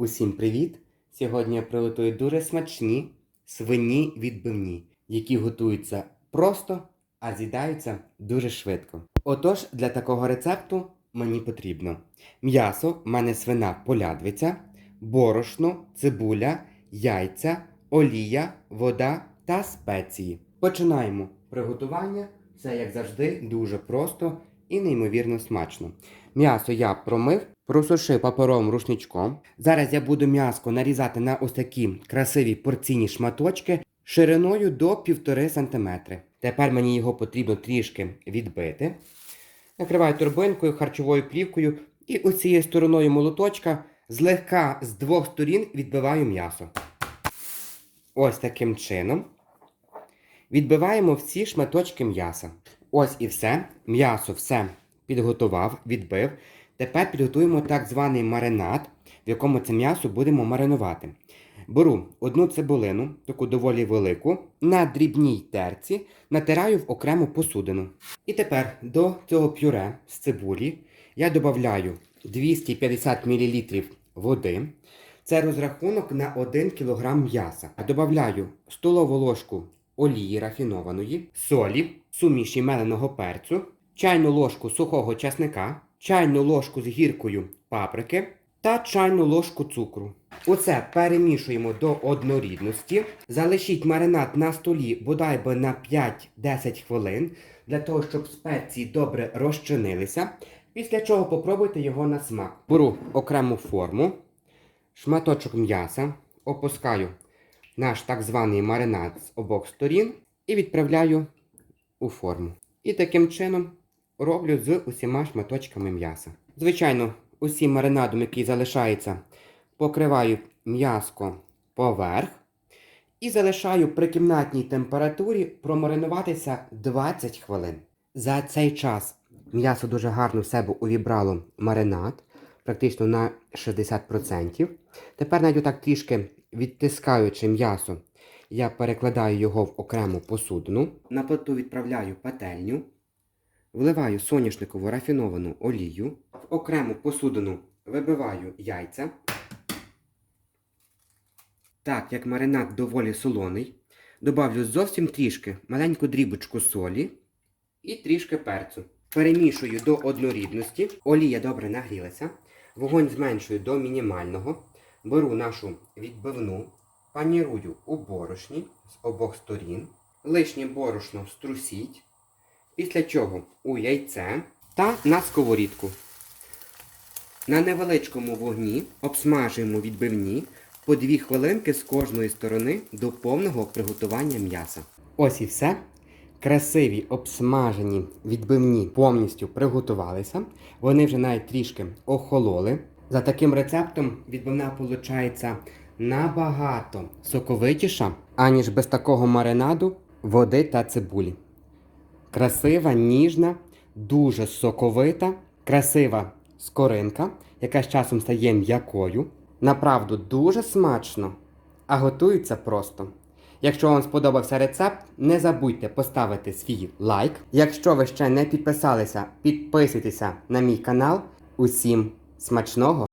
Усім привіт! Сьогодні я приготую дуже смачні свині відбивні, які готуються просто, а з'їдаються дуже швидко. Отож, для такого рецепту мені потрібно м'ясо, в мене свина полядвиця, борошно, цибуля, яйця, олія, вода та спеції. Починаємо приготування. Все, як завжди, дуже просто і неймовірно смачно. М'ясо я промив, просушив паперовим рушничком. Зараз я буду м'яско нарізати на ось такі красиві порційні шматочки шириною до 1,5 см. Тепер мені його потрібно трішки відбити. Накриваю торбинкою, харчовою плівкою і ось цією стороною молоточка злегка з двох сторін відбиваю м'ясо. Ось таким чином. Відбиваємо всі шматочки м'яса. Ось і все. М'ясо все підготував, відбив. Тепер підготуємо так званий маринад, в якому це м'ясо будемо маринувати. Беру одну цибулину, таку доволі велику, на дрібній терці натираю в окрему посудину. І тепер до цього пюре з цибулі я додаю 250 мл води. Це розрахунок на 1 кг м'яса. Додаю столову ложку олії рафінованої, солі, суміші меленого перцю, чайну ложку сухого часника, чайну ложку з гіркою паприки та чайну ложку цукру. Оце перемішуємо до однорідності. Залишіть маринад на столі бодай би на 5-10 хвилин, для того, щоб спеції добре розчинилися. Після чого попробуйте його на смак. Беру окрему форму, шматочок м'яса, опускаю наш так званий маринад з обох сторін і відправляю у форму. І таким чином роблю з усіма шматочками м'яса. Звичайно, усім маринадом, який залишається, покриваю м'яско поверх і залишаю при кімнатній температурі промаринуватися 20 хвилин. За цей час м'ясо дуже гарно в себе увібрало маринад, практично на 60%. Тепер навіть так трішки відтискаючи м'ясо, я перекладаю його в окрему посудину. На плиту відправляю пательню, вливаю соняшникову рафіновану олію, в окрему посудину вибиваю яйця. Так, як маринад доволі солоний, добавлю зовсім трішки маленьку дрібочку солі і трішки перцю. Перемішую до однорідності, олія добре нагрілася, вогонь зменшую до мінімального. Беру нашу відбивну, панірую у борошні з обох сторін, лишнє борошно струсіть, після чого у яйце та на сковорідку. На невеличкому вогні обсмажуємо відбивні по 2 хвилинки з кожної сторони до повного приготування м'яса. Ось і все. Красиві обсмажені відбивні повністю приготувалися. Вони вже навіть трішки охололи. За таким рецептом відбивна виходить набагато соковитіша, аніж без такого маринаду, води та цибулі. Красива, ніжна, дуже соковита, красива скоринка, яка з часом стає м'якою. Направду дуже смачно, а готується просто. Якщо вам сподобався рецепт, не забудьте поставити свій лайк. Якщо ви ще не підписалися, підписуйтеся на мій канал. Усім смачного!